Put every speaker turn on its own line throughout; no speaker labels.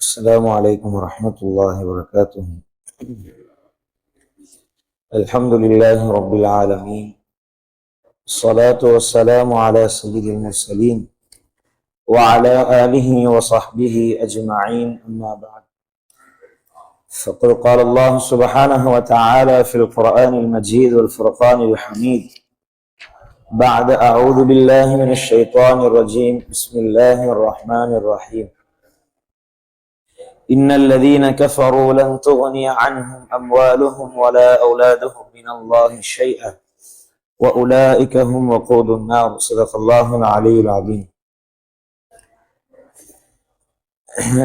السلام عليكم ورحمة الله وبركاته. الحمد لله رب العالمين. الصلاة والسلام على سيد المرسلين وعلى آله وصحبه أجمعين. أما بعد فقد قال الله سبحانه وتعالى في القرآن المجيد والفرقان الحميد. بعد أعوذ بالله من الشيطان الرجيم. بسم الله الرحمن الرحيم. إن الذين كفروا لن تغني عنهم أموالهم ولا أولادهم من الله شيئا وأولئك هم وقود النار صدق الله العلي العظيم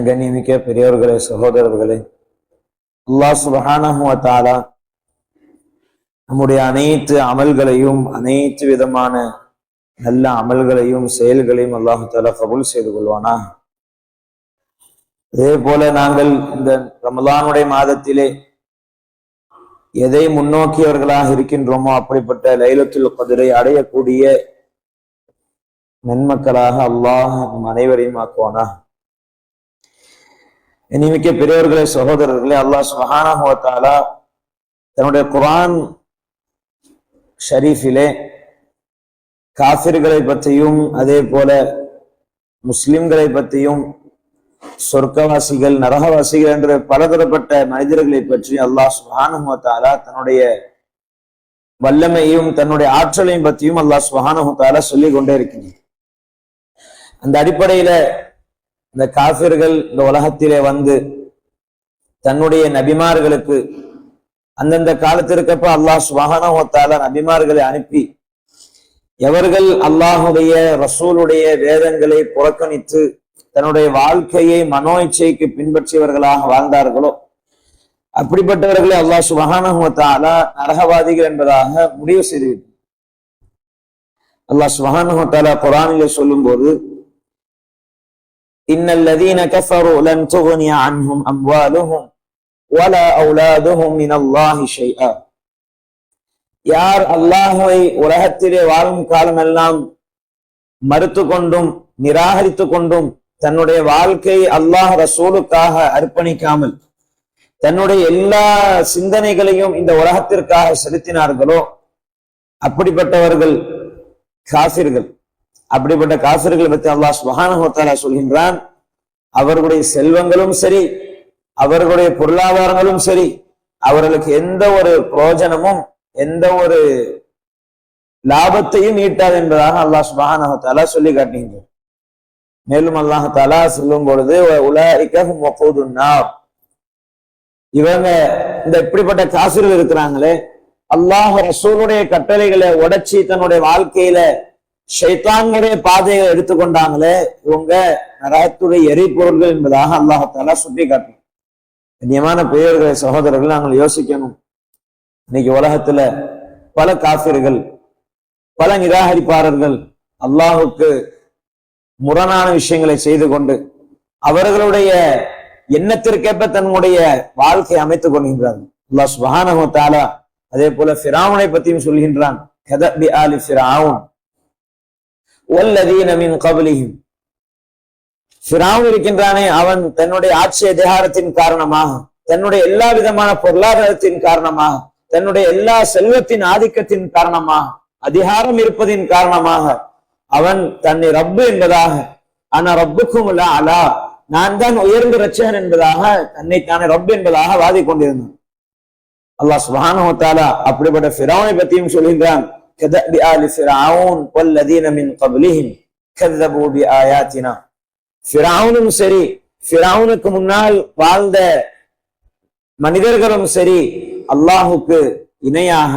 கண்ணியமிக்க பெரியோர்களே சகோதரர்களே அல்லாஹ் சுபஹானஹு வ தஆலா நம்முடைய அனைத்து அமல்களையும் அனைத்து விதமான நல்ல அமல்களையும் செயல்களையும் அல்லாஹு தாலா கபூல் செய்து கொள்வானா அதே போல நாங்கள் இந்த ரமலானுடைய மாதத்திலே எதை முன்னோக்கியவர்களாக இருக்கின்றோமோ அப்படிப்பட்ட லைலத்துல் கதிரை அடையக்கூடிய நன்மக்களாக அல்லாஹ் நம் அனைவரையும் ஆக்குவானா இனிமிக்க பெரியவர்களே சகோதரர்களே அல்லாஹ் சுபஹானஹுவத்தாலா தன்னுடைய குரான் ஷரீஃபிலே காஃபிர்களை பற்றியும் அதே போல முஸ்லிம்களை பற்றியும் சொர்க்கவாசிகள் நரகவாசிகள் என்ற பலதரப்பட்ட மனிதர்களை பற்றி அல்லாஹ் சுஹானுமத்தாலா தன்னுடைய வல்லமையும் தன்னுடைய ஆற்றலையும் பற்றியும் அல்லாஹ் சுஹானுமத்தாலா சொல்லிக் கொண்டே இருக்கிறேன் அந்த அடிப்படையில இந்த காபிர்கள் இந்த உலகத்திலே வந்து தன்னுடைய நபிமார்களுக்கு அந்தந்த காலத்திற்கப்ப அல்லாஹ் சுஹானுமத்தாலா நபிமார்களை அனுப்பி எவர்கள் அல்லாஹுடைய ரசூலுடைய வேதங்களை புறக்கணித்து தன்னுடைய வாழ்க்கையை மனோ இச்சைக்கு பின்பற்றியவர்களாக வாழ்ந்தார்களோ? அப்படிப்பட்டவர்களை அல்லாஹ் சுபஹானுவத்தாலா நரகவாதிகள் என்பதாக முடிவு செய்துவிட்டார் அல்லாஹ் சுபஹானுவத்தாலா குரானில சொல்லும் போது இன்னல்லதீன கஃபரு லன் துக்னிய அன்ஹும் யார் அல்லாஹுவை உலகத்திலே வாழும் காலமெல்லாம் மறுத்து கொண்டும் நிராகரித்து கொண்டும் தன்னுடைய வாழ்க்கை அல்லாஹ் ரசூலுக்காக அர்ப்பணிக்காமல் தன்னுடைய எல்லா சிந்தனைகளையும் இந்த உலகத்திற்காக செலுத்தினார்களோ அப்படிப்பட்டவர்கள் காசிர்கள் அப்படிப்பட்ட காசிர்களை பற்றி அல்லாஹ் சுபஹானஹோத்தாலா சொல்கின்றான். அவர்களுடைய செல்வங்களும் சரி அவர்களுடைய பொருளாதாரங்களும் சரி அவர்களுக்கு எந்த ஒரு புரோஜனமும் எந்த ஒரு லாபத்தையும் ஈட்டாது என்பதாக அல்லாஹ் சுபஹானஹத்தாலா சொல்லி காட்டுகின்றார் மேலும் அல்லாஹ் தலா சொல்லும் பொழுது உலகிக்கா இவங்க இந்த இப்படிப்பட்ட காசுகள் இருக்கிறாங்களே அல்லாஹ் ரசூலுடைய கட்டளைகளை உடைச்சி தன்னுடைய வாழ்க்கையில ஷைத்தான்களுடைய பாதைகளை எடுத்துக்கொண்டாங்களே இவங்க நரகத்துடைய எரிபொருள்கள் என்பதாக அல்லாஹ் சுட்டி காட்டணும் கண்ணியமான பெயர்களை சகோதரர்கள் நாங்கள் யோசிக்கணும். இன்னைக்கு உலகத்துல பல காசிர்கள் பல நிராகரிப்பாளர்கள் அல்லாஹுக்கு முரணான விஷயங்களை செய்து கொண்டு அவர்களுடைய எண்ணத்திற்கேற்ப தன்னுடைய வாழ்க்கை அமைத்துக் கொள்கின்றார்கள். தாலா அதே போல ஃபிராவுனை பத்தியும் சொல்கின்றான். கதபி ஆலி ஃபிராவுன் வல்லதீன மின் கபலிஹிம். ஃபிராவுன் இருக்கின்றானே அவன் தன்னுடைய ஆட்சி அதிகாரத்தின் காரணமாக தன்னுடைய எல்லா விதமான பொருளாதாரத்தின் காரணமாக தன்னுடைய எல்லா செல்வத்தின் ஆதிக்கத்தின் காரணமாக அதிகாரம் இருப்பதின் காரணமாக அவன் தன்னை ரப்பு என்பதாக ஆனா ரப்புக்கும் இல்ல அலா. நான் தான் உயர்ந்த ரட்சகன் என்பதாக தன்னை தானே ரப் என்பதாக வாதி கொண்டிருந்தான். அல்லாஹ் சுபானோத்தாலா அப்படிப்பட்ட ஃபிரௌனை பத்தியும் சொல்கின்றான் சரி ஃபிரௌனுக்கு முன்னால் வாழ்ந்த மனிதர்களும் சரி அல்லாஹுக்கு இணையாக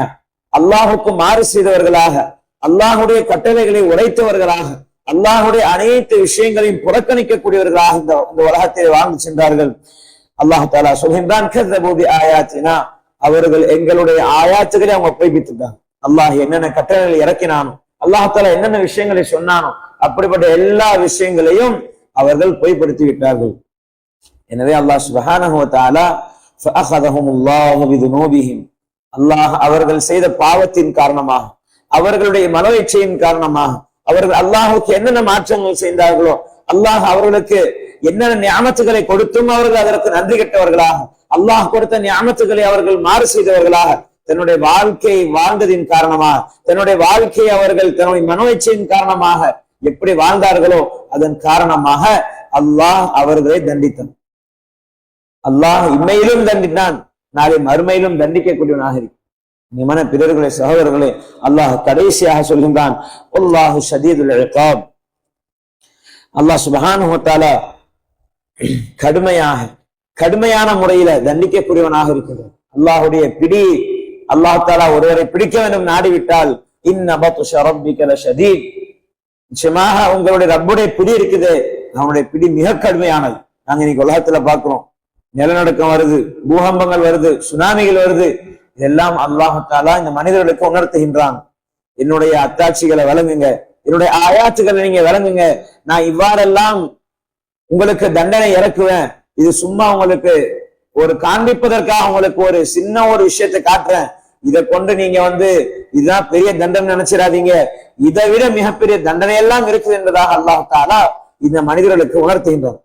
அல்லாஹுக்கு மாறு செய்தவர்களாக அல்லாஹுடைய கட்டளைகளை உடைத்தவர்களாக அல்லாஹுடைய அனைத்து விஷயங்களையும் புறக்கணிக்கக்கூடியவர்களாக இந்த இந்த உலகத்தை வாழ்ந்து சென்றார்கள். அல்லாஹு தாலா சொல்கின்றான் ஆயாத்தினா அவர்கள் எங்களுடைய ஆயாத்துகளை அவங்க பொய்ப்பித்துட்டாங்க அல்லாஹ் என்னென்ன கட்டளைகளை இறக்கினானோ அல்லாஹால என்னென்ன விஷயங்களை சொன்னானோ அப்படிப்பட்ட எல்லா விஷயங்களையும் அவர்கள் பொய்ப்படுத்தி விட்டார்கள். எனவே அல்லாஹ் சுபஹானஹுவத்தாலா அல்லாஹ் அவர்கள் செய்த பாவத்தின் காரணமாக அவர்களுடைய மனோ இச்சையின் காரணமாக அவர்கள் அல்லாஹுக்கு என்னென்ன மாற்றங்கள் செய்தார்களோ அல்லாஹ் அவர்களுக்கு என்னென்ன ஞாபகத்துகளை கொடுத்தும் அவர்கள் அதற்கு நன்றி கெட்டவர்களாக அல்லாஹ் கொடுத்த ஞாபகத்துகளை அவர்கள் மாறு செய்தவர்களாக தன்னுடைய வாழ்க்கையை வாழ்ந்ததின் காரணமாக தன்னுடைய வாழ்க்கையை அவர்கள் தன்னுடைய மனோச்சையின் காரணமாக எப்படி வாழ்ந்தார்களோ அதன் காரணமாக அல்லாஹ் அவர்களை தண்டித்தான். அல்லாஹ் இம்மையிலும் தண்டித்தான் நாளை மறுமையிலும் தண்டிக்கக்கூடியவனாக இருக்கு நிமன பிறர்களே சகோதரர்களே அல்லாஹ் கடைசியாக சொல்கின்றான் அல்லாஹு ஷதீதுல் இகாப். அல்லாஹ் சுபஹானுவத்தால கடுமையாக கடுமையான முறையில தண்டிக்கக்கூடியவனாக இருக்கிறான். அல்லாஹுடைய பிடி அல்லாஹ் தாலா ஒருவரை பிடிக்க வேண்டும் நாடிவிட்டால் இன்னபிக்கல ஷதீத். நிச்சயமாக உங்களுடைய ரப்புடைய பிடி இருக்குது. அவனுடைய பிடி மிக கடுமையானது. நாங்க இன்னைக்கு உலகத்துல பாக்குறோம் நிலநடுக்கம் வருது பூகம்பங்கள் வருது சுனாமிகள் வருது. இதெல்லாம் அல்லாஹாலா இந்த மனிதர்களுக்கு உணர்த்துகின்றான். என்னுடைய அத்தாட்சிகளை வழங்குங்க. என்னுடைய ஆயாச்சுகளை நீங்க வழங்குங்க. நான் இவ்வாறெல்லாம் உங்களுக்கு தண்டனை இறக்குவேன். இது சும்மா உங்களுக்கு ஒரு காண்பிப்பதற்காக உங்களுக்கு ஒரு சின்ன ஒரு விஷயத்தை காட்டுறேன். இதை கொண்டு நீங்க வந்து இதுதான் பெரிய தண்டனை நினைச்சிடாதீங்க. இதை விட மிகப்பெரிய தண்டனை எல்லாம் இருக்குது என்பதாக அல்லாஹ் தாலா இந்த மனிதர்களுக்கு உணர்த்துகின்றோம்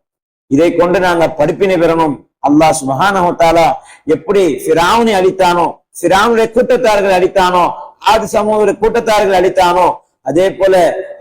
இதை கொண்டு நாங்க படிப்பினை பெறணும். அல்லாஹ் சுபஹானஹாலா எப்படி ஃபிராவுனை அளித்தானோ ஃபிராவுடைய கூட்டத்தார்கள் அடித்தானோ ஆதி சமூக கூட்டத்தார்கள் அடித்தானோ அதே போல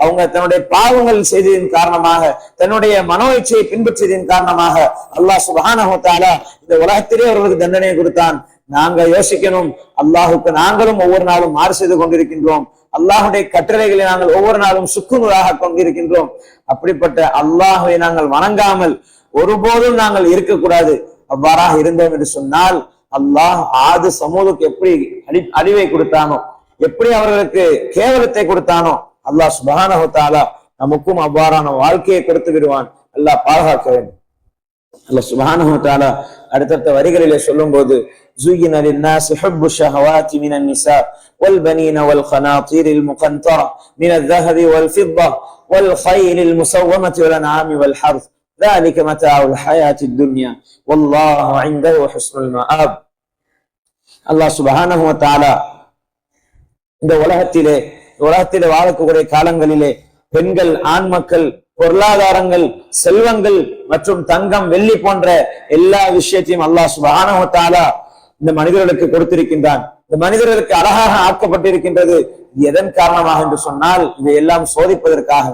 அவங்க தன்னுடைய பாவங்கள் செய்ததின் காரணமாக தன்னுடைய மனோ இச்சையை பின்பற்றியதின் காரணமாக அல்லாஹ் சுபஹானஹாலா இந்த உலகத்திலே அவர்களுக்கு தண்டனை கொடுத்தான். நாங்க யோசிக்கணும் அல்லாஹுக்கு நாங்களும் ஒவ்வொரு நாளும் மாறு செய்து கொண்டிருக்கின்றோம். அல்லாஹுடைய கட்டளைகளை நாங்கள் ஒவ்வொரு நாளும் சுக்குநூறாக கொண்டிருக்கின்றோம். அப்படிப்பட்ட அல்லாஹுவை நாங்கள் வணங்காமல் ஒருபோதும் நாங்கள் இருக்கக்கூடாது. அவ்வாறாக இருந்தோம் என்று சொன்னால் அல்லாஹ் ஆது சமூகத்துக்கு எப்படி அழி அழிவை கொடுத்தானோ எப்படி அவர்களுக்கு கேவலத்தை கொடுத்தானோ அல்லாஹ் சுபஹானஹாலா நமக்கும் அவ்வாறான வாழ்க்கையை கொடுத்து விடுவான் அல்லாஹ் பாதுகாக்க வேண்டும் அல்லாஹ் சுபஹானஹாலா அடுத்தடுத்த வரிகளிலே சொல்லும் போது زين للناس حب الشهوات من النساء والبنين والقناطير المقنطرة من الذهب والفضة والخيل المسومة والأنعام والحرث ذلك متاع الحياة الدنيا والله عنده حسن المآب الله سبحانه وتعالى இந்த உலகத்திலே உலகத்திலே வாழக்கூடிய காலங்களிலே பெண்கள் ஆண் மக்கள் பொருளாதாரங்கள் செல்வங்கள் மற்றும் தங்கம் வெள்ளி போன்ற எல்லா விஷயத்தையும் அல்லாஹ் சுபஹானஹாலா இந்த மனிதர்களுக்கு கொடுத்திருக்கின்றான் இந்த மனிதர்களுக்கு அழகாக ஆக்கப்பட்டிருக்கின்றது இது எதன் காரணமாக என்று சொன்னால் இதையெல்லாம் சோதிப்பதற்காக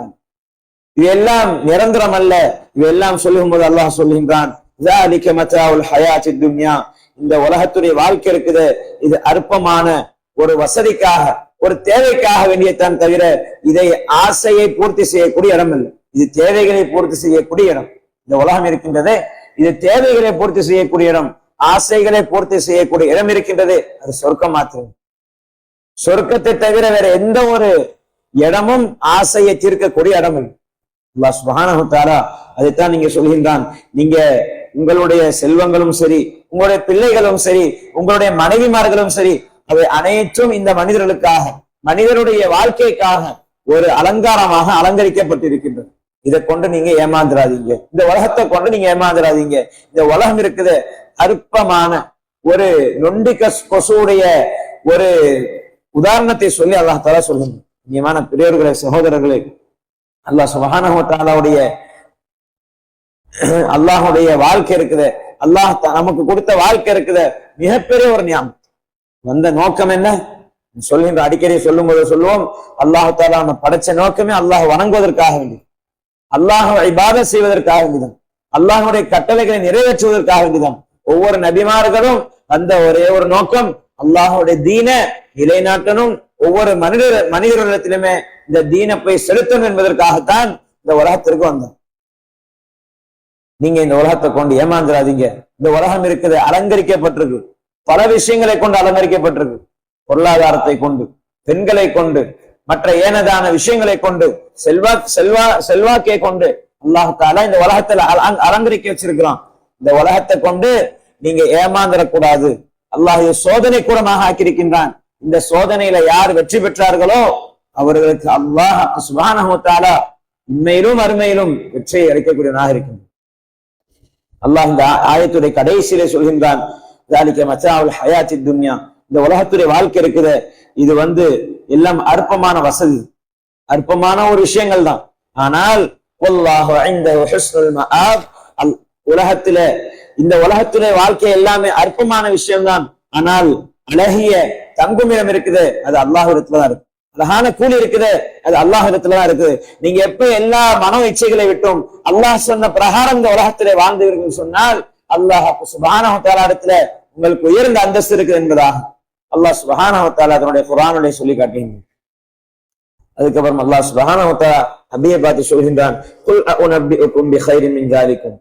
இவையெல்லாம் நிரந்தரம் அல்ல இவையெல்லாம் சொல்லும் போது அல்லாஹ் சொல்கின்றான் இந்த உலகத்துடைய வாழ்க்கை இருக்குது. இது அற்பமான ஒரு வசதிக்காக ஒரு தேவைக்காக வேண்டியதான் தவிர இதை ஆசையை பூர்த்தி செய்யக்கூடிய இடம் இல்லை. இது தேவைகளை பூர்த்தி செய்யக்கூடிய இடம். இந்த உலகம் இருக்கின்றது. இது தேவைகளை பூர்த்தி செய்யக்கூடிய இடம். ஆசைகளை பூர்த்தி செய்யக்கூடிய இடம் இருக்கின்றது. அது சொர்க்கம் மாத்திரம். சொர்க்கத்தை தவிர வேற எந்த ஒரு இடமும் ஆசையை தீர்க்கக்கூடிய இடம் இல்லை. அல்லா சுபானகுத்தாரா அதைத்தான் நீங்க சொல்கின்றான். நீங்க உங்களுடைய செல்வங்களும் சரி உங்களுடைய பிள்ளைகளும் சரி உங்களுடைய மனைவிமார்களும் சரி அவை அனைத்தும் இந்த மனிதர்களுக்காக மனிதனுடைய வாழ்க்கைக்காக ஒரு அலங்காரமாக அலங்கரிக்கப்பட்டிருக்கின்றது இதை கொண்டு நீங்க ஏமாந்துடாதீங்க இந்த உலகத்தை கொண்டு நீங்க ஏமாந்துடாதீங்க இந்த உலகம் இருக்குது அற்பமான ஒரு நொண்டி கொசுடைய ஒரு உதாரணத்தை சொல்லி அல்லாஹால சொல்லுங்க நியமான பெரியவர்களே சகோதரர்களே அல்லாஹ் சுபஹானுடைய அல்லாஹுடைய வாழ்க்கை இருக்குது. அல்லாஹ் நமக்கு கொடுத்த வாழ்க்கை இருக்குது. மிகப்பெரிய ஒரு ஞாபகம் வந்த நோக்கம் என்ன? சொல்கின்ற அடிக்கடி சொல்லும் போது சொல்லுவோம் அல்லாஹு தாலா நம்ம படைச்ச நோக்கமே அல்லாஹ் வணங்குவதற்காக வேண்டியது. அல்லாஹ் இபாத செய்வதற்காக வேண்டிதான் அல்லாஹுடைய கட்டளைகளை நிறைவேற்றுவதற்காக வேண்டிதான் ஒவ்வொரு நபிமார்களும் அந்த ஒரே ஒரு நோக்கம் அல்லாஹுடைய தீன நிலைநாட்டணும் ஒவ்வொரு மனிதர் மனிதர்களிடத்திலுமே இந்த தீனப்பை போய் செலுத்தணும் என்பதற்காகத்தான் இந்த உலகத்திற்கு வந்தோம். நீங்க இந்த உலகத்தை கொண்டு ஏமாந்துடாதீங்க இந்த உலகம் இருக்குது அலங்கரிக்கப்பட்டிருக்கு. பல விஷயங்களை கொண்டு அலங்கரிக்கப்பட்டிருக்கு. பொருளாதாரத்தை கொண்டு பெண்களை கொண்டு மற்ற ஏனதான விஷயங்களை கொண்டு செல்வா செல்வா செல்வாக்கை கொண்டு அல்லாஹால இந்த உலகத்துல அலங்கரிக்க வச்சிருக்கிறான். இந்த உலகத்தை கொண்டு நீங்க ஏமாந்துடக்கூடாது அல்லாஹ் சோதனை கூடமாக ஆக்கியிருக்கின்றான். இந்த சோதனையில யார் வெற்றி பெற்றார்களோ அவர்களுக்கு அல்லாஹ் சுபானஹத்தால உண்மையிலும் அருமையிலும் வெற்றியை அளிக்கக்கூடியவனாக இருக்கும். அல்லாஹ் இந்த ஆயத்துடைய கடைசியிலே சொல்கின்றான் ஹயாத்தி துன்யா இந்த உலகத்துடைய வாழ்க்கை இருக்குது. இது வந்து எல்லாம் அற்பமான வசதி அற்பமான ஒரு விஷயங்கள் தான். ஆனால் அல் உலகத்தில இந்த உலகத்திலே வாழ்க்கை எல்லாமே அற்பமான விஷயம்தான். ஆனால் அழகிய தங்குமிடம் இருக்குது அது அல்லாஹ் இடத்துலதான் இருக்கு அழகான கூலி இருக்குது அது அல்லாஹ் இடத்துலதான் இருக்குது. நீங்க எப்ப எல்லா மனோ இச்சைகளை விட்டும் அல்லாஹ் சொன்ன பிரகாரம் இந்த உலகத்திலே வாழ்ந்தீர்கள் சொன்னால் அல்லாஹ் சுபானஹால இடத்துல உங்களுக்கு உயர்ந்த அந்தஸ்து இருக்குது என்பதாக அல்லாஹ் சுபஹானஹால அதனுடைய குரானுடைய சொல்லி காட்டீங்க அதுக்கப்புறம் அல்லாஹ் சுபஹானஹால நபியை பார்த்து சொல்கின்றான் குல் அஉனபிஉக்கும் பிகைரின் மின் ஜாலிக்கும்.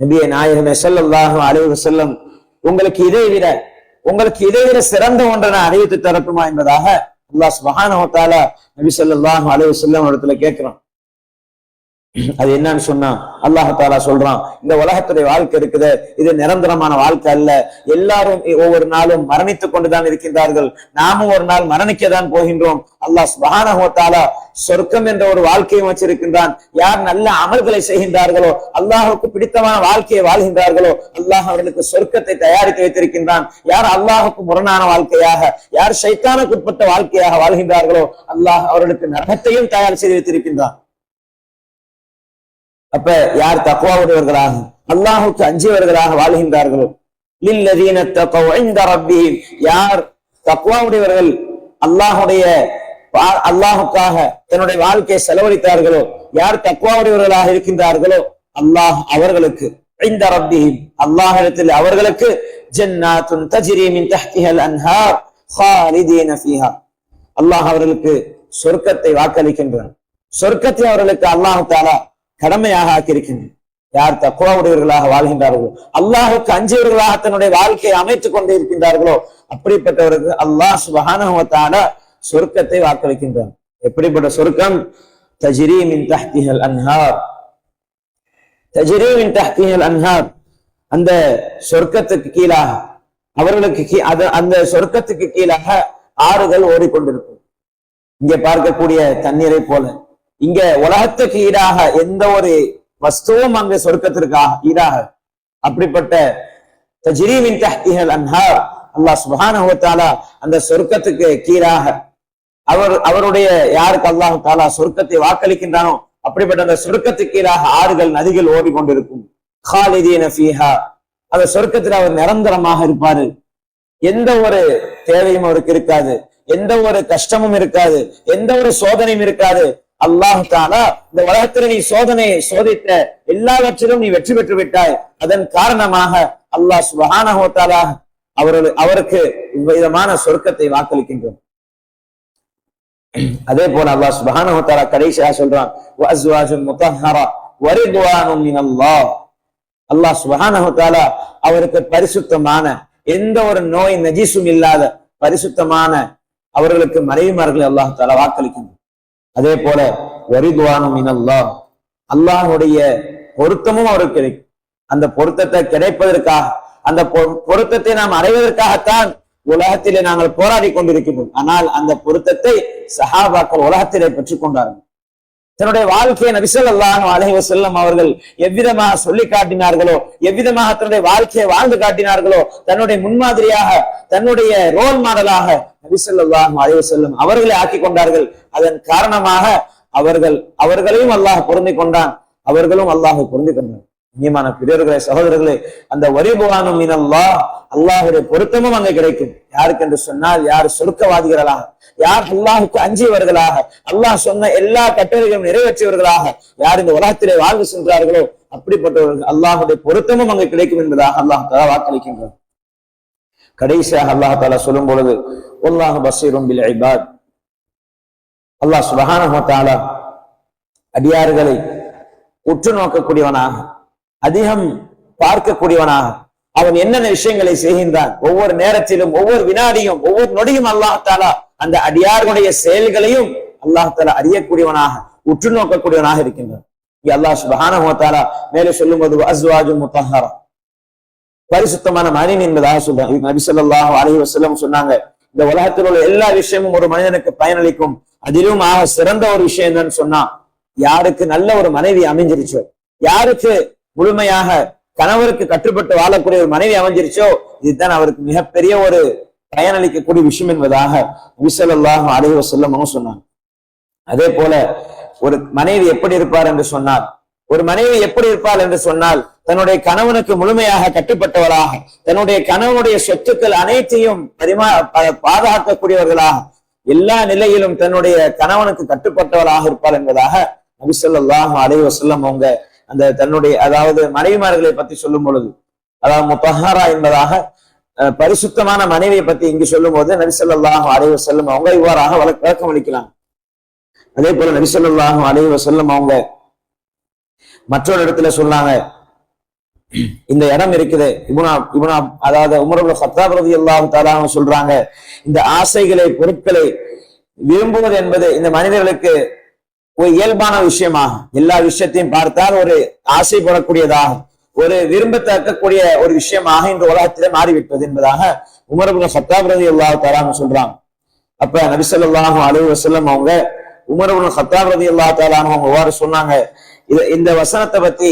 நபியே நாயகமே செல்லும் அலைஹி வஸல்லம் உங்களுக்கு இதை விட உங்களுக்கு இதைவிட சிறந்த ஒன்றை நான் அறிவித்து தரட்டுமா என்பதாக அல்லாஹ் சுபஹானஹு நபி ஸல்லல்லாஹு அலைஹி இடத்துல கேட்கிறோம் அது என்னன்னு சொன்னா அல்லாஹ் தாலா சொல்றான் இந்த உலகத்துடைய வாழ்க்கை இருக்குது இது நிரந்தரமான வாழ்க்கை அல்ல. எல்லாரும் ஒவ்வொரு நாளும் மரணித்துக் கொண்டுதான் இருக்கின்றார்கள். நாமும் ஒரு நாள் மரணிக்க தான் போகின்றோம். அல்லாஹ் சுபஹானஹு சொர்க்கம் என்ற ஒரு வாழ்க்கையும் வச்சிருக்கின்றான். யார் நல்ல அமல்களை செய்கின்றார்களோ அல்லாஹுக்கு பிடித்தமான வாழ்க்கையை வாழ்கின்றார்களோ அல்லாஹ் அவர்களுக்கு சொர்க்கத்தை தயாரித்து வைத்திருக்கின்றான். யார் அல்லாஹுக்கு முரணான வாழ்க்கையாக யார் சைத்தானுக்கு உட்பட்ட வாழ்க்கையாக வாழ்கின்றார்களோ அல்லாஹ் அவர்களுக்கு நரகத்தையும் தயார் செய்து வைத்திருக்கின்றான். அப்ப யார் தக்குவாவுடையவர்களாக அல்லாஹுக்கு அஞ்சியவர்களாக வாழ்கின்றார்களோ? லில்லதீன ரப்பியும் யார் தக்குவாவுடையவர்கள் அல்லாஹுடைய அல்லாஹுக்காக தன்னுடைய வாழ்க்கையை செலவழித்தார்களோ? யார் தக்குவாவுடையவர்களாக இருக்கின்றார்களோ? அல்லாஹ் அவர்களுக்கு. இந்த ரப்பியும் அல்லாஹிடத்தில் அவர்களுக்கு ஜன்னாத்துன் தஜிரீமின் தஹ்திஹல் அன்ஹார் ஹாலிதீன அல்லாஹ் அவர்களுக்கு சொர்க்கத்தை வாக்களிக்கின்றனர் சொர்க்கத்தை அவர்களுக்கு அல்லாஹு தாலா கடமையாக ஆக்கியிருக்கின்றது யார் தக்குவாவுடையவர்களாக வாழ்கின்றார்களோ அல்லாஹுக்கு அஞ்சியவர்களாக தன்னுடைய வாழ்க்கையை அமைத்துக் கொண்டு இருக்கின்றார்களோ அப்படிப்பட்டவருக்கு அல்லாஹ் சுபஹானஹுவத்தால சொர்க்கத்தை வாக்களிக்கின்றான். எப்படிப்பட்ட சொர்க்கம்? தஜிரீமின் தஹ்திஹல் அன்ஹார். தஜிரீமின் தஹ்திஹல் அன்ஹார். அந்த சொர்க்கத்துக்கு கீழாக அவர்களுக்கு அது அந்த சொர்க்கத்துக்கு கீழாக ஆறுகள் ஓடிக்கொண்டிருக்கும். இங்கே பார்க்கக்கூடிய தண்ணீரை போல. இங்க உலகத்துக்கு ஈடாக எந்த ஒரு வஸ்துவும் அங்க சொர்க்கத்திற்காக ஈடாக. அப்படிப்பட்ட தஜிரீவின் தஹ்திகள் அன்ஹார் அல்லாஹ் சுப்ஹானஹு அந்த சொர்க்கத்துக்கு கீழாக அவர் அவருடைய யாருக்கு அல்லாஹ் தாலா சொர்க்கத்தை வாக்களிக்கின்றானோ அப்படிப்பட்ட அந்த சொர்க்கத்துக்கு கீழாக ஆறுகள் நதிகள் ஓடிக்கொண்டிருக்கும். அந்த சொர்க்கத்தில் அவர் நிரந்தரமாக இருப்பாரு. எந்த ஒரு தேவையும் அவருக்கு இருக்காது. எந்த ஒரு கஷ்டமும் இருக்காது. எந்த ஒரு சோதனையும் இருக்காது. அல்லாஹ் தாலா இந்த உலகத்தில் நீ சோதனையை சோதித்த எல்லாவற்றிலும் நீ வெற்றி பெற்று விட்டாய். அதன் காரணமாக அல்லாஹ் சுபஹானஹு அவர்கள் அவருக்கு விதமான சொர்க்கத்தை வாக்களிக்கின்றோம் அதே போல அல்லாஹ் சுப்ஹானஹு கடைசியா சொல்றான் வஅஸ்வாஜுன் முத்தஹ்ஹரா வரிதுவானும் மினல்லாஹ். அல்லாஹ் சுப்ஹானஹு வ அவருக்கு பரிசுத்தமான எந்த ஒரு நோய் நஜீசும் இல்லாத பரிசுத்தமான அவர்களுக்கு மறைமார்கள் அல்லாஹ் தஆலா அதே போல வரிதுவானும் இனல்லா அல்லாஹுடைய பொருத்தமும் அவருக்கு கிடைக்கும் அந்த பொருத்தத்தை கிடைப்பதற்காக அந்த பொருத்தத்தை நாம் அடைவதற்காகத்தான் உலகத்திலே நாங்கள் போராடி கொண்டிருக்கிறோம் ஆனால் அந்த பொருத்தத்தை சஹாபாக்கள் உலகத்திலே பெற்றுக் கொண்டார்கள். தன்னுடைய வாழ்க்கையை நபிசல்லாஹு அலைஹி செல்லும் அவர்கள் எவ்விதமாக சொல்லி காட்டினார்களோ எவ்விதமாக தன்னுடைய வாழ்க்கையை வாழ்ந்து காட்டினார்களோ தன்னுடைய முன்மாதிரியாக தன்னுடைய ரோல் மாடலாக நபிசல்லாஹ் அலைஹி செல்லும் அவர்களை ஆக்கி கொண்டார்கள். அதன் காரணமாக அவர்கள் அவர்களையும் அல்லாஹ் பொருந்தி கொண்டான். அவர்களும் அல்லாஹ் பொருந்தி கொண்டான் இனியமான பிரியர்களே சகோதரர்களே அந்த வரிபுவானும் அல்லாஹ் அல்லாஹுடைய பொருத்தமும் அங்கே கிடைக்கும். யாருக்கு என்று சொன்னால் யார் சொர்க்கவாதிகளாக யார் அல்லாஹுக்கு அஞ்சியவர்களாக அல்லாஹ் சொன்ன எல்லா கட்டளைகளும் நிறைவேற்றியவர்களாக யார் இந்த உலகத்திலே வாழ்ந்து சென்றார்களோ அப்படிப்பட்டவர்கள் அல்லாஹுடைய பொருத்தமும் அங்கே கிடைக்கும் என்பதாக அல்லாஹ் தலா வாக்களிக்கின்றார் கடைசியாக அல்லாஹ் தாலா சொல்லும் பொழுது அல்லாஹ் பசீரும் பில் ஐபாத் அல்லாஹ் சுபஹானஹு அடியார்களை உற்று நோக்கக்கூடியவனாக அதிகம் பார்க்கக்கூடியவனாக அவன் என்னென்ன விஷயங்களை செய்கின்றான் ஒவ்வொரு நேரத்திலும் ஒவ்வொரு வினாடியும் ஒவ்வொரு நொடியும் அல்லாஹாலா அந்த அடியார்களுடைய செயல்களையும் அல்லாஹாலா அறியக்கூடியவனாக உற்று நோக்கக்கூடியவனாக இருக்கின்றான். அல்லாஹ் சுபஹானஹு மேலே சொல்லும் போது சொல்லும்போது அஸ்வாஜு முத்தஹரா. பரிசுத்தமான மனிதன் என்பதாக சொல்றாங்க. இது நபி ஸல்லல்லாஹு அலைஹி சொன்னாங்க. இந்த உலகத்தில் உள்ள எல்லா விஷயமும் ஒரு மனிதனுக்கு பயனளிக்கும். அதிலும் ஆக சிறந்த ஒரு விஷயம் என்னன்னு சொன்னா யாருக்கு நல்ல ஒரு மனைவி அமைஞ்சிருச்சோ யாருக்கு முழுமையாக கணவருக்கு கட்டுப்பட்டு வாழக்கூடிய ஒரு மனைவி அமைஞ்சிருச்சோ இதுதான் அவருக்கு மிகப்பெரிய ஒரு பயனளிக்கக்கூடிய விஷயம் என்பதாக நபி ஸல்லல்லாஹு அலைஹி சொன்னாங்க. அதே போல ஒரு மனைவி எப்படி இருப்பார் என்று சொன்னார் ஒரு மனைவி எப்படி இருப்பாள் என்று சொன்னால் தன்னுடைய கணவனுக்கு முழுமையாக கட்டுப்பட்டவளாக தன்னுடைய கணவனுடைய சொத்துக்கள் அனைத்தையும் பரிமா பாதுகாக்கக்கூடியவர்களாக எல்லா நிலையிலும் தன்னுடைய கணவனுக்கு கட்டுப்பட்டவளாக இருப்பாள் என்பதாக நபிசல்லாஹ் ஸல்லல்லாஹு வசல்லம் அவங்க அந்த தன்னுடைய அதாவது மனைவிமார்களை பத்தி சொல்லும் பொழுது அதாவது முத்தஹாரா என்பதாக அஹ், பரிசுத்தமான மனைவியை பத்தி இங்கு சொல்லும் போது நபிசல்லாஹும் ஸல்லல்லாஹு அலைஹி அவங்க இவ்வாறாக வழக்க- விளக்கம் அளிக்கலாம் அதே போல நபிசல்லாஹும் ஸல்லல்லாஹு அலைஹி அவங்க மற்றொரு இடத்துல சொன்னாங்க இந்த இடம் இருக்குது இபுனா இபுனா அதாவது உமர் ஹத்தாப் ரலியல்லாஹு எல்லாம் அவங்க சொல்றாங்க இந்த ஆசைகளை பொருட்களை விரும்புவது என்பது இந்த மனிதர்களுக்கு ஒரு இயல்பான விஷயமாக எல்லா விஷயத்தையும் பார்த்தால் ஒரு ஆசைப்படக்கூடியதாக ஒரு விரும்பத்தக்கக்கூடிய ஒரு விஷயமாக இந்த உலகத்திலே மாறிவிட்டது என்பதாக உமரபுல இப்னு ஹத்தாப் ரலியல்லாஹு தஆலா சொல்றாங்க. அப்ப நபிசல்லாஹும் அலுவலம் அவங்க உமர் இப்னு ஹத்தாப் எல்லா தஆலா அவங்க இவ்வாறு சொன்னாங்க இது இந்த வசனத்தை பத்தி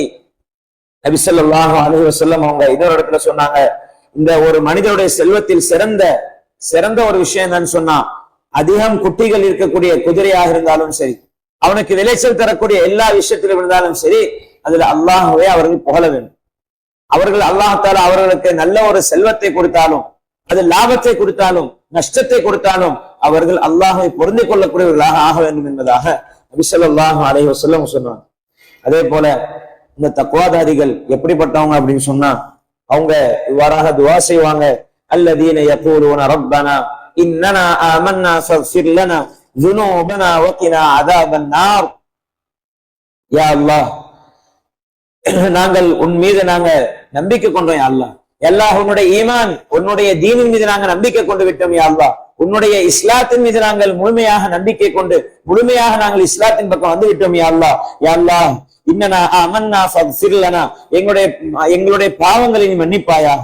நபி ஸல்லல்லாஹு அலைஹி அவங்க இன்னொரு இடத்துல சொன்னாங்க. இந்த ஒரு மனிதனுடைய செல்வத்தில் சிறந்த சிறந்த ஒரு விஷயம் என்னன்னு சொன்னா அதிகம் குட்டிகள் இருக்கக்கூடிய குதிரையாக இருந்தாலும் சரி அவனுக்கு விளைச்சல் தரக்கூடிய எல்லா விஷயத்திலும் இருந்தாலும் சரி அதுல அல்லாஹவே அவர்கள் புகழ வேண்டும். அவர்கள் அல்லாஹால அவர்களுக்கு நல்ல ஒரு செல்வத்தை கொடுத்தாலும் அது லாபத்தை கொடுத்தாலும் நஷ்டத்தை கொடுத்தாலும் அவர்கள் அல்லாஹை பொருந்தி கொள்ளக்கூடியவர்களாக ஆக வேண்டும் என்பதாக நபி ஸல்லல்லாஹு அலைஹி சொன்னாங்க. அதே போல இந்த தக்குவாதாரிகள் எப்படிப்பட்டவங்க அப்படின்னு சொன்னா அவங்க இவ்வாறாக துவா செய்வாங்க அல்லதீன யகூலுன ரப்பனா இன்னனா ஆமன்னா ஃபக்ஃபிர் லனா ذنوبنا وقنا عذاب النار யா அல்லாஹ் நாங்கள் உன் மீது நாங்க நம்பிக்கை கொண்டோம் யா அல்லாஹ் அல்லாஹ் உன்னுடைய ஈமான் உன்னுடைய தீனின் மீது நாங்க நம்பிக்கை கொண்டு விட்டோம் யா அல்லாஹ் உன்னுடைய இஸ்லாத்தின் மீது நாங்கள் முழுமையாக நம்பிக்கை கொண்டு முழுமையாக நாங்கள் இஸ்லாத்தின் பக்கம் வந்து விட்டோம் யா அல்லாஹ் யா அல்லாஹ் இன்னனா அமன்னா ஃபக்ஃபிர் எங்களுடைய எங்களுடைய பாவங்களை நீ மன்னிப்பாயா?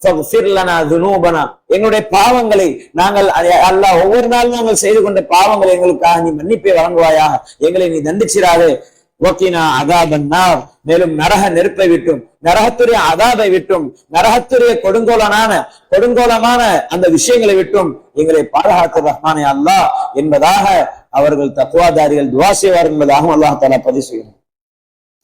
ஃபக்ஃபிர் துனூபனா எங்களுடைய பாவங்களை நாங்கள் அல்லாஹ் ஒவ்வொரு நாளும் நாங்கள் செய்து கொண்ட பாவங்களை எங்களுக்காக நீ மன்னிப்பை வழங்குவாயாக எங்களை நீ தண்டிச்சிராதே ஓகேனா அதாபன்னா மேலும் நரக நெருப்பை விட்டும் நரகத்துடைய அதாபை விட்டும் நரகத்துடைய கொடுங்கோலனான கொடுங்கோலமான அந்த விஷயங்களை விட்டும் எங்களை பாதுகாத்து ரஹ்மானே அல்லாஹ். என்பதாக அவர்கள் தத்துவாதாரிகள் துவா செய்வார் என்பதாகவும் அல்லாஹ் தாலா பதிவு செய்யணும்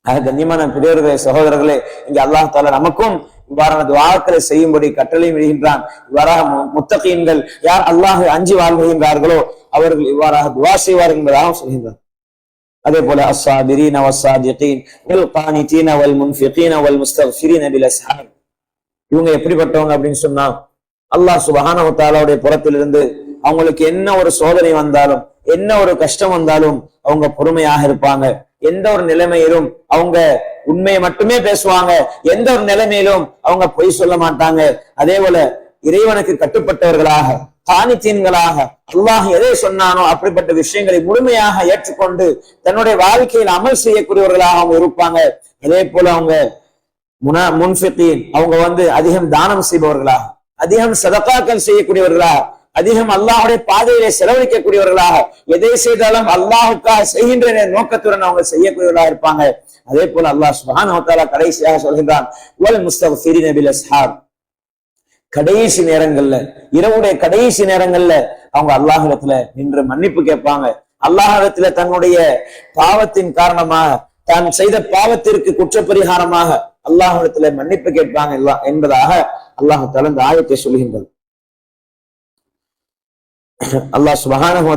ஆக கண்ணியமான பெரியவர்களே சகோதரர்களே இங்க அல்லாஹ் தாலா நமக்கும் இவ்வாறான துவாக்களை செய்யும்படி கட்டளை விடுகின்றான். இவ்வாறாக மு- முத்தகீன்கள் யார் அல்லாஹ் அஞ்சி வாழ்கின்றார்களோ அவர்கள் இவ்வாறாக துவா செய்வார் என்பதாகவும் சொல்கின்றார். அதே போல அஸ்ஸாபிரீன வஸ்ஸாதிகீன் வல் கானிதீன வல் முன்ஃபிகீன வல் முஸ்தக்ஃபிரீன பில் அஸ்ஹார் இவங்க எப்படிப்பட்டவங்க அப்படின்னு சொன்னா அல்லாஹ் சுபஹானஹு தஆலாவுடைய புறத்திலிருந்து அவங்களுக்கு என்ன ஒரு சோதனை வந்தாலும் என்ன ஒரு கஷ்டம் வந்தாலும் அவங்க பொறுமையாக இருப்பாங்க. எந்த ஒரு நிலைமையிலும் அவங்க உண்மையை மட்டுமே பேசுவாங்க. எந்த ஒரு நிலைமையிலும் அவங்க பொய் சொல்ல மாட்டாங்க. அதே போல இறைவனுக்கு கட்டுப்பட்டவர்களாக காணித்தீன்களாக அல்லாஹ் எதை சொன்னானோ அப்படிப்பட்ட விஷயங்களை முழுமையாக ஏற்றுக்கொண்டு தன்னுடைய வாழ்க்கையில் அமல் செய்யக்கூடியவர்களாக அவங்க இருப்பாங்க. அதே போல அவங்க முனா முன்ஃபிகீன் அவங்க வந்து அதிகம் தானம் செய்பவர்களாக அதிகம் சதக்காக்கள் செய்யக்கூடியவர்களாக அதிகம் அல்லாஹுடைய பாதையிலே செலவழிக்கக்கூடியவர்களாக எதை செய்தாலும் அல்லாஹுக்காக செய்கின்ற நோக்கத்துடன் அவங்க செய்யக்கூடியவர்களாக இருப்பாங்க. அதே போல அல்லாஹ் சுப்ஹானஹு கடைசியாக சொல்கின்றான் கடைசி நேரங்கள்ல இரவுடைய கடைசி நேரங்கள்ல அவங்க அல்லாஹிடத்துல நின்று மன்னிப்பு கேட்பாங்க. அல்லாஹிடத்துல தன்னுடைய பாவத்தின் காரணமாக தான் செய்த பாவத்திற்கு குற்றப்பரிகாரமாக அல்லாஹிடத்துல மன்னிப்பு கேட்பாங்க. என்பதாக அல்லாஹ் தஆலா இந்த ஆயத்தை சொல்கின்றது அல்லாஹ் சுபஹானஹு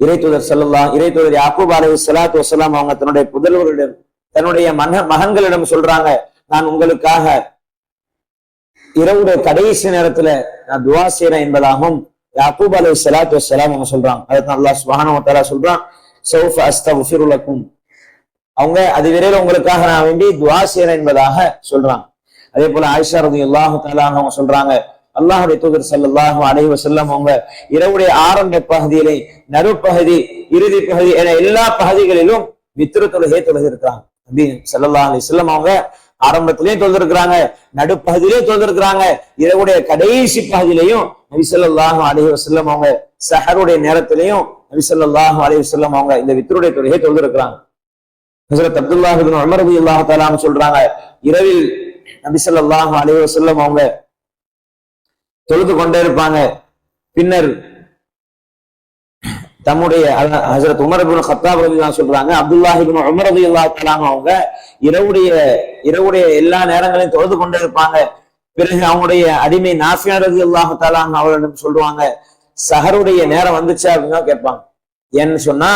இறைத்துதர் தஆலா இறைத்துதர் யாக்கூப் அலைஹி சலாத்து வசலாம் அவங்க தன்னுடைய புதல்வர்களிடம் தன்னுடைய மன மகன்களிடம் சொல்றாங்க நான் உங்களுக்காக இரவுடைய கடைசி நேரத்துல நான் துவா செய்யறேன் என்பதாகவும் யாக்கூப் அலி சலாத்து வஸலாம் அவங்க சொல்றாங்க. அதுதான் அல்லாஹ் சுப்ஹானஹு சொல்றான் சௌஃப் அஸ்தக்ஃபிரு லக்கும். அவங்க அது விரைவில் உங்களுக்காக நான் வேண்டி துவா செய்யறேன் என்பதாக சொல்றாங்க. அதே போல ஆயிஷா ரலியல்லாஹு தஆலா அவங்க சொல்றாங்க அல்லாஹுடைய தூதர் ஸல்லல்லாஹு அலைஹி செல்லம் அவங்க இரவுடைய ஆரம்ப பகுதியிலே நடுப்பகுதி இறுதி பகுதி என எல்லா பகுதிகளிலும் வித்திரு தொழுகை தொழுகை இருக்கிறாங்க அப்படின்னு ஸல்லல்லாஹு அலைஹி அவங்க ஆரம்பத்திலையும் தொழுதிருக்கிறாங்க நடுப்பகுதியிலையும் தொழுதிருக்கிறாங்க இரவுடைய கடைசி பகுதியிலையும் நபி ஸல்லல்லாஹு அலைஹி செல்லம் அவங்க சஹருடைய நேரத்திலையும் நபி ஸல்லல்லாஹு அலைஹி அவங்க இந்த வித்தருடைய தொழுகை தொழுதிருக்கிறாங்க. ஹசரத் அப்துல்லாஹ் அமர் உமர் ரலியல்லாஹு சொல்றாங்க இரவில் நபி ஸல்லல்லாஹு அலைஹி செல்லம் அவங்க தொழுது கொண்டே இருப்பாங்க. பின்னர் தம்முடைய ஹசரத் ஹஜரத் உமர் இப்னு சொல்றாங்க அப்துல்லாஹ் இப்னு உமர் ரலியல்லாஹு அவங்க இரவுடைய இரவுடைய எல்லா நேரங்களையும் தொழுது கொண்டே இருப்பாங்க. பிறகு அவங்களுடைய அடிமை நாசியாரது ரலியல்லாஹு தஆலா அவர்களிடம் சொல்லுவாங்க சஹருடைய நேரம் வந்துச்சு? அப்படின்னா கேட்பாங்க. ஏன்னு சொன்னா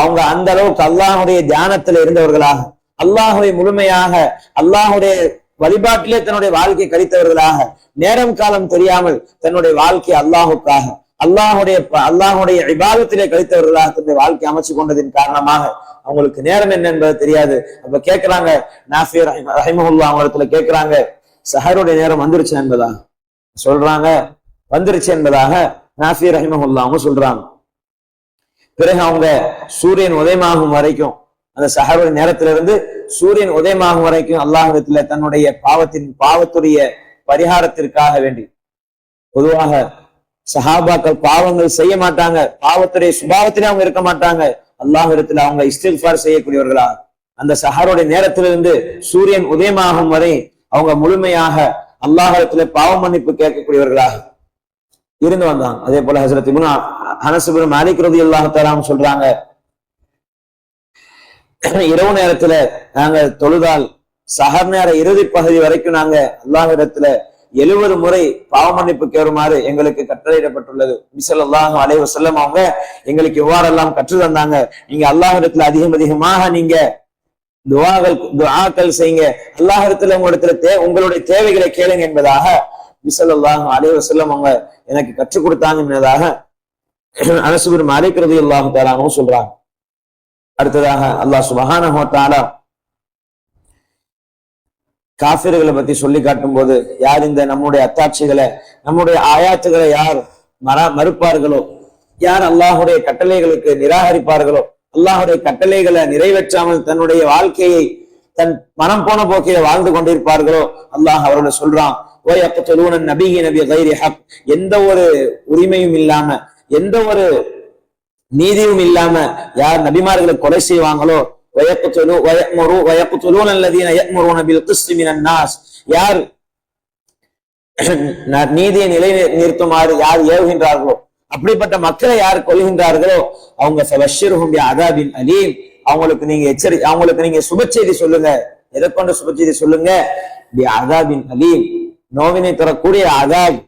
அவங்க அந்த அளவுக்கு அல்லாஹுடைய தியானத்துல இருந்தவர்களாக அல்லாஹுடைய முழுமையாக அல்லாஹுடைய வழிபாட்டிலே தன்னுடைய வாழ்க்கை கழித்தவர்களாக. நேரம் காலம் தெரியாமல் தன்னுடைய வாழ்க்கை அல்லாஹுக்காக அல்லாஹுடைய அல்லாஹுடைய விவாதத்திலே கழித்தவர்களாக தன்னுடைய வாழ்க்கை அமைச்சு கொண்டதின் காரணமாக அவங்களுக்கு நேரம் என்ன என்பது தெரியாது. அப்ப கேட்கிறாங்க நாஃபியர் ரஹிமஹுல்லா அவங்களத்துல கேட்கிறாங்க சஹருடைய நேரம் வந்துருச்சு என்பதா சொல்றாங்க வந்துருச்சு என்பதாக நாஃபி ரஹிமஹுல்லா அவங்க சொல்றாங்க. பிறகு அவங்க சூரியன் உதயமாகும் வரைக்கும் அந்த சஹருடைய நேரத்திலிருந்து சூரியன் உதயமாகும் வரைக்கும் அல்லாஹிடத்துல தன்னுடைய பாவத்தின் பாவத்துடைய பரிகாரத்திற்காக வேண்டி. பொதுவாக சஹாபாக்கள் பாவங்கள் செய்ய மாட்டாங்க. பாவத்துடைய சுபாவத்திலே அவங்க இருக்க மாட்டாங்க. அல்லாஹிடத்துல அவங்க இஸ்டில்ஃபார் செய்யக்கூடியவர்களா அந்த சஹருடைய நேரத்திலிருந்து சூரியன் உதயமாகும் வரை அவங்க முழுமையாக அல்லாஹிடத்துல பாவ மன்னிப்பு கேட்கக்கூடியவர்களாக இருந்து வந்தாங்க. அதே போல ஹசரத் இபுனா அனஸ் இப்னு மாலிக் சொல்றாங்க இரவு நேரத்துல நாங்க தொழுதால் சகர் நேர இறுதி பகுதி வரைக்கும் நாங்க அல்லாஹிடத்துல எழுபது முறை பாவ மன்னிப்பு கேறுமாறு எங்களுக்கு கட்டளையிடப்பட்டுள்ளது. மிசல்லாஹு அலைவ செல்லம் அவங்க எங்களுக்கு இவ்வாறெல்லாம் கற்று தந்தாங்க. நீங்க அல்லாஹிடத்துல அதிகம் அதிகமாக நீங்க துவாக்கள் துஆக்கள் செய்யுங்க. அல்லாஹிடத்துல உங்களிடத்துல தே உங்களுடைய தேவைகளை கேளுங்க என்பதாக மிசல்லாஹு அலைவ செல்லம் அவங்க எனக்கு கற்றுக் கொடுத்தாங்க என்பதாக அனசுபின் மாலிக் ரலியல்லாஹு தஆலாவும் சொல்றாங்க. அடுத்ததாக அல்லாஹ் சுபஹானஹு வ காஃபிர்களை பத்தி சொல்லி காட்டும் போது யார் இந்த நம்முடைய அத்தாட்சிகளை நம்முடைய ஆயாத்துகளை யார் மற மறுப்பார்களோ? யார் அல்லாஹுடைய கட்டளைகளுக்கு நிராகரிப்பார்களோ? அல்லாஹுடைய கட்டளைகளை நிறைவேற்றாமல் தன்னுடைய வாழ்க்கையை தன் மனம் போன போக்கில வாழ்ந்து கொண்டிருப்பார்களோ? அல்லாஹ் அவரோட சொல்றான் ஓய் ஓயப்பத்தலூன நபிகி நபி கைரி ஹக். எந்த ஒரு உரிமையும் இல்லாம எந்த ஒரு நீதியும் இல்லாம யார் நபிமார்களை கொலை செய்வாங்களோ யார் நீதியை நிலை நிறுத்துமாறு யார் ஏவுகின்றார்களோ அப்படிப்பட்ட மக்களை யார் கொள்கின்றார்களோ அவங்க அதாபின் அலீம். அவங்களுக்கு நீங்க எச்சரி அவங்களுக்கு நீங்க சுபச்செய்தி சொல்லுங்க. எதை கொண்ட சுபச்செய்தி சொல்லுங்க? அதாபின் அலீம். நோவினை தரக்கூடிய அதாப்.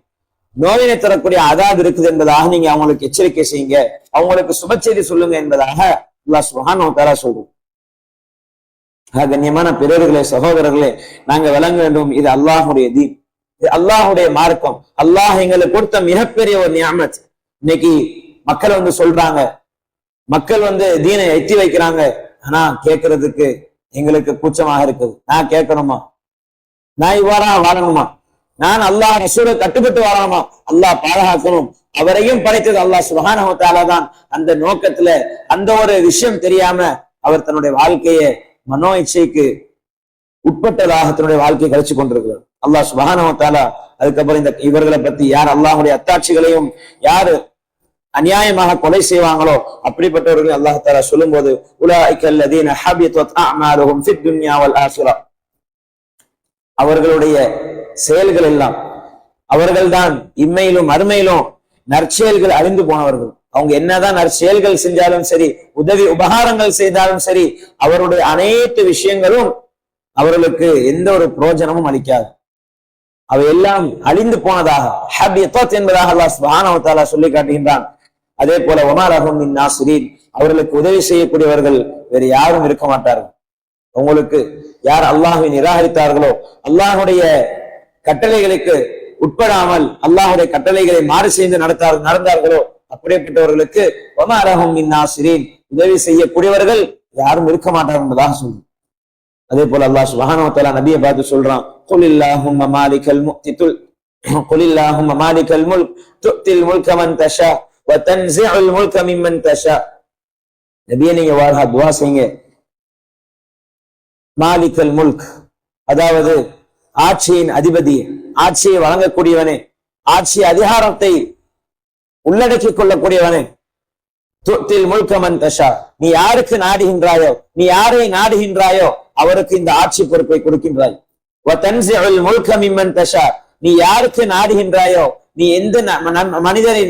நோயினை தரக்கூடிய அதாவது இருக்குது என்பதாக நீங்க அவங்களுக்கு எச்சரிக்கை செய்யுங்க. அவங்களுக்கு சுப செய்தி சொல்லுங்க என்பதாக அல்லாஹ் சுப்ஹானஹு வ சொல்றோம் ஆக, கண்ணியமான பிறர்களே சகோதரர்களே நாங்க விளங்க வேண்டும். இது அல்லாஹுடைய தீப் இது அல்லாஹுடைய மார்க்கம். அல்லாஹ் எங்களுக்கு கொடுத்த மிகப்பெரிய ஒரு நியாமத். இன்னைக்கு மக்கள் வந்து சொல்றாங்க. மக்கள் வந்து தீனை எத்தி வைக்கிறாங்க. ஆனா கேட்கறதுக்கு எங்களுக்கு கூச்சமாக இருக்குது. நான் கேட்கணுமா? நான் இவ்வாறா வாழணுமா? நான் அல்லாஹ் ரசூலை கட்டுப்பட்டு வாழணுமா? அல்லாஹ் பாதுகாக்கணும். அவரையும் படைத்தது அல்லாஹ் சுபஹானஹு தான். அந்த நோக்கத்துல அந்த ஒரு விஷயம் தெரியாம அவர் தன்னுடைய வாழ்க்கையை மனோ இச்சைக்கு உட்பட்டதாக தன்னுடைய வாழ்க்கையை கழிச்சு கொண்டிருக்கிறார். அல்லாஹ் சுபஹானஹு அதுக்கப்புறம் இந்த இவர்களை பத்தி யார் அல்லாஹுடைய அத்தாட்சிகளையும் யாரு அநியாயமாக கொலை செய்வாங்களோ அப்படிப்பட்டவர்கள் அல்லாஹ் சொல்லும் சொல்லும்போது உலாய்க்க அவர்களுடைய செயல்கள் எல்லாம். அவர்கள்தான் இம்மையிலும் அருமையிலும் நற்செயல்கள் அழிந்து போனவர்கள். அவங்க என்னதான் நற்செயல்கள் செஞ்சாலும் சரி உதவி உபகாரங்கள் செய்தாலும் சரி அவருடைய அனைத்து விஷயங்களும் அவர்களுக்கு எந்த ஒரு பிரயோஜனமும் அளிக்காது. அவை எல்லாம் அழிந்து போனதாக ஹபியத் என்பதாக அல்லாஹ் சுப்ஹானஹு சொல்லி காட்டுகின்றான். அதே போல ஒமாரஹும் அஹமின் நாசுரீன். அவர்களுக்கு உதவி செய்யக்கூடியவர்கள் வேறு யாரும் இருக்க மாட்டார்கள். உங்களுக்கு யார் அல்லாஹை நிராகரித்தார்களோ அல்லாஹுடைய கட்டளைகளுக்கு உட்படாமல் அல்லாஹுடைய கட்டளைகளை மாறு செய்து நடத்தார் நடந்தார்களோ அப்படிப்பட்டவர்களுக்கு ஒமாரஹும் இன்னாசிரீன் உதவி செய்யக்கூடியவர்கள் யாரும் இருக்க மாட்டார்கள் என்பதாக சொல்லும் அதே போல அல்லாஹ் சுப்ஹானஹு நபியை பார்த்து சொல்றான் குல் இல்லாஹும்ம மாலிகல் முக்தி துல் மாலிகல் முல்க் துத்தில் முல்கமன் தஷா வ தன்ஸிஉல் தஷா நபியே நீங்க வாழ்ஹா துவா செய்யுங்க. மாலிகல் முல்க் அதாவது ஆட்சியின் அதிபதி ஆட்சியை வழங்கக்கூடியவனே ஆட்சி அதிகாரத்தை உள்ளடக்கிக் கொள்ளக்கூடியவனே. துத்தில் முழுக்கமன் தஷா நீ யாருக்கு நாடுகின்றாயோ நீ யாரை நாடுகின்றாயோ அவருக்கு இந்த ஆட்சி பொறுப்பை கொடுக்கின்றாய். முழுக்கமிம்மன் தஷா நீ யாருக்கு நாடுகின்றாயோ நீ எந்த மனிதனை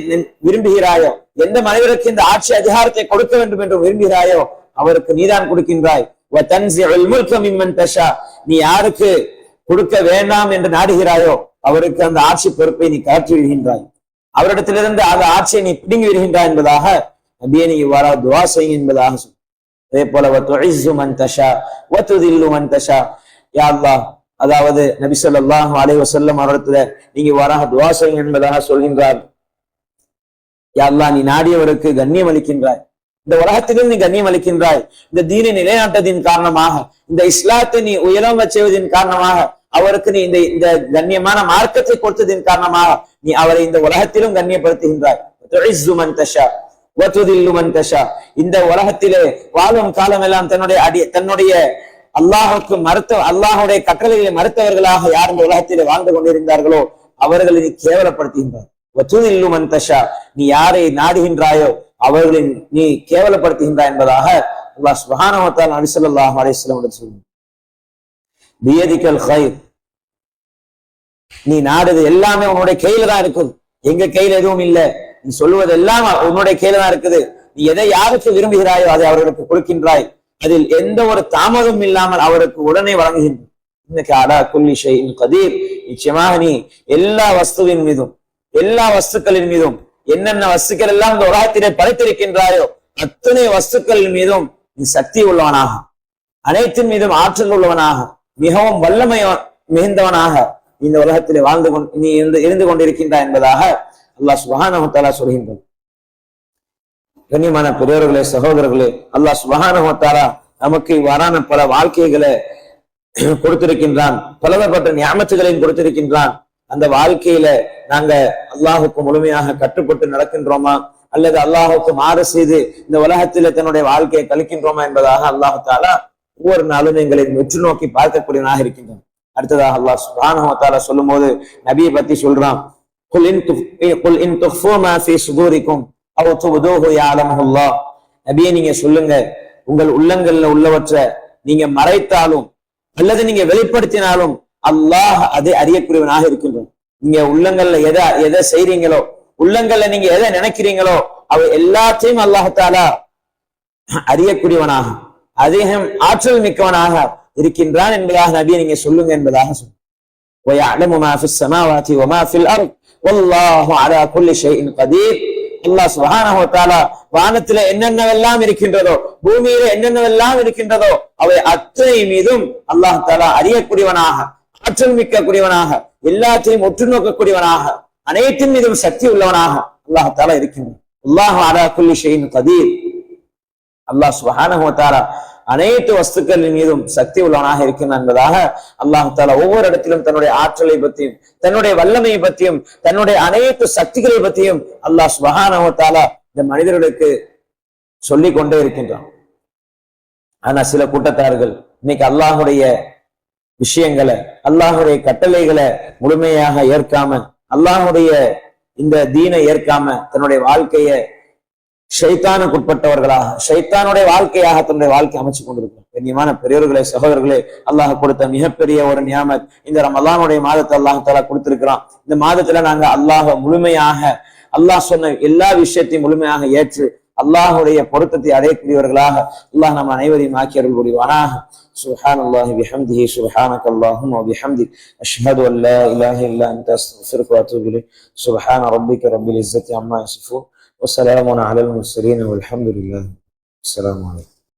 விரும்புகிறாயோ எந்த மனிதருக்கு இந்த ஆட்சி அதிகாரத்தை கொடுக்க வேண்டும் என்று விரும்புகிறாயோ அவருக்கு நீதான் கொடுக்கின்றாய். நீ யாருக்கு கொடுக்க வேண்டாம் என்று நாடுகிறாயோ அவருக்கு அந்த ஆட்சி பொறுப்பை நீ காற்றி விடுகின்றாய். அவரிடத்திலிருந்து அந்த ஆட்சியை நீ பிடுங்கி விடுகின்றாய் என்பதாக நபியை நீ இவ்வாறா துவா செய்யும் என்பதாக சொல். அதே போல யாழ்லா அதாவது நபி சொல்லாஹ் அலை வசல்லம் அவரிடத்துல நீங்க வராக துவா செய்யுங்க என்பதாக சொல்கின்றார். யாழ்லா நீ நாடியவருக்கு கண்ணியம் அளிக்கின்றாய். இந்த உலகத்திலும் நீ கண்ணியம் அளிக்கின்றாய். இந்த தீனை நிலைநாட்டதின் காரணமாக இந்த இஸ்லாத்தை நீ உயரம் வச்சுவதின் காரணமாக அவருக்கு நீ இந்த இந்த கண்ணியமான மார்க்கத்தை கொடுத்ததின் காரணமாக நீ அவரை இந்த உலகத்திலும் கண்ணியப்படுத்துகின்றாய். தஷா இந்த உலகத்திலே வாழும் காலம் எல்லாம் தன்னுடைய அடி தன்னுடைய அல்லாஹுக்கு மறுத்த அல்லாஹுடைய கட்டளைகளை மறுத்தவர்களாக யார் இந்த உலகத்திலே வாழ்ந்து கொண்டிருந்தார்களோ அவர்களை நீ கேவலப்படுத்துகின்றார் தஷா நீ யாரை நாடுகின்றாயோ அவர்களின் நீ கேவலப்படுத்துகின்றாய் என்பதாக அல்லாஹ் சுப்ஹானஹு வ தஆலா நபி சொல்லுங்க பியதிக்கல் ஹைர் நீ நாடுது எல்லாமே உன்னுடைய கையில தான் இருக்குது. எங்க கையில எதுவும் இல்லை. நீ சொல்லுவது எல்லாம் உன்னுடைய கையில தான் இருக்குது. நீ எதை யாருக்கு விரும்புகிறாயோ அதை அவர்களுக்கு கொடுக்கின்றாய். அதில் எந்த ஒரு தாமதமும் இல்லாமல் அவருக்கு உடனே வழங்குகின்றாய். இன்னைக்கு அடா குல்லி கதீர். நிச்சயமாக நீ எல்லா வஸ்துவின் மீதும் எல்லா வஸ்துக்களின் மீதும் என்னென்ன வஸ்துக்கள் எல்லாம் இந்த உலகத்திலே படைத்திருக்கின்றாயோ அத்தனை வஸ்துக்களின் மீதும் நீ சக்தி உள்ளவனாக அனைத்தின் மீதும் ஆற்றல் உள்ளவனாக மிகவும் வல்லமை மிகுந்தவனாக இந்த உலகத்திலே வாழ்ந்து கொண்டு நீ இருந்து இருந்து கொண்டிருக்கின்றாய் என்பதாக அல்லாஹ் சுபஹானஹத்தாலா சொல்கின்றான். கண்ணியமான பெரியவர்களே சகோதரர்களே அல்லாஹ் சுபஹானஹத்தாலா நமக்கு இவ்வாறான பல வாழ்க்கைகளை கொடுத்திருக்கின்றான். பலதப்பட்ட ஞாபகங்களையும் கொடுத்திருக்கின்றான். அந்த வாழ்க்கையில நாங்க அல்லாஹுக்கு முழுமையாக கட்டுப்பட்டு நடக்கின்றோமா? அல்லது அல்லாஹுக்கு மாறு செய்து இந்த உலகத்தில தன்னுடைய வாழ்க்கையை கழிக்கின்றோமா என்பதாக அல்லாஹு தாலா ஒவ்வொரு நாளும் எங்களை உற்று நோக்கி பார்க்கக்கூடியவனாக இருக்கின்றான் அடுத்ததாக அல்லாஹ் சுப்ஹானஹு சொல்லும் போது நபியை பத்தி சொல்றான். நபியை அல்லாஹ் நீங்க சொல்லுங்க. உங்கள் உள்ளங்கள்ல உள்ளவற்றை நீங்க மறைத்தாலும் அல்லது நீங்க வெளிப்படுத்தினாலும் அல்லாஹ் அதை அறியக்கூடியவனாக இருக்கின்றோம். நீங்க உள்ளங்கள்ல எதை எதை செய்றீங்களோ உள்ளங்கள்ல நீங்க எதை நினைக்கிறீங்களோ அவ எல்லாத்தையும் அல்லாஹத்தாலா அறியக்கூடியவனாகும். அதிகம் ஆற்றல் மிக்கவனாக இருக்கின்றான் என்பதாக நபியை நீங்க சொல்லுங்க என்பதாக சொன்ன ويعلم ما في السماوات وما في الارض والله على كل شيء قدير அல்லாஹ் சுப்ஹானஹு வ தஆலா வானத்தில என்னென்னவெல்லாம் இருக்கின்றதோ பூமியில என்னென்னவெல்லாம் இருக்கின்றதோ அவை அத்தனை மீதும் அல்லாஹ் தஆலா அறியக்கூடியவனாக ஆற்றல் மிக்கக்கூடியவனாக எல்லாத்தையும் உற்று நோக்கக்கூடியவனாக அனைத்தின் மீதும் சக்தி உள்ளவனாக அல்லாஹ் தஆலா இருக்கின்றான் அல்லாஹ் அலா குல்லி ஷைஇன் கதீர் அல்லாஹ் சுப்ஹானஹு அனைத்து வஸ்துக்களின் மீதும் சக்தி உள்ளவனாக இருக்கின்றான் என்பதாக அல்லாஹ் தாலா ஒவ்வொரு இடத்திலும் தன்னுடைய ஆற்றலை பற்றியும் தன்னுடைய வல்லமையை பற்றியும் தன்னுடைய அனைத்து சக்திகளை பற்றியும் அல்லாஹ் சுபஹானஹு இந்த மனிதர்களுக்கு சொல்லிக் கொண்டே இருக்கின்றான். ஆனா சில கூட்டத்தார்கள் இன்னைக்கு அல்லாஹுடைய விஷயங்களை அல்லாஹுடைய கட்டளைகளை முழுமையாக ஏற்காம அல்லாஹுடைய இந்த தீனை ஏற்காம தன்னுடைய வாழ்க்கையை ஷைத்தானுக்கு உட்பட்டவர்களாக ஷைத்தானுடைய வாழ்க்கையாக தன்னுடைய வாழ்க்கை அமைச்சு கொண்டிருக்கிறோம் கண்ணியமான பெரியவர்களே சகோதரர்களே அல்லாஹ் கொடுத்த மிகப்பெரிய ஒரு நியாமத் இந்த ரமலானுடைய மாதத்தை அல்லாஹ் தாலா கொடுத்திருக்கிறான் இந்த மாதத்துல நாங்க அல்லாஹ் முழுமையாக அல்லாஹ் சொன்ன எல்லா விஷயத்தையும் முழுமையாக ஏற்று அல்லாஹுடைய பொருத்தத்தை அடையக்கூடியவர்களாக அல்லாஹ் நம்ம அனைவரையும் ஆக்கியர்கள் புரிவானாக سبحان الله بحمده سبحانك اللهم وبحمدك أشهد أن لا إله إلا أنت أستغفرك وأتوب إليك سبحان ربك رب العزة عما يصفون وسلام على المرسلين والحمد لله. السلام عليكم.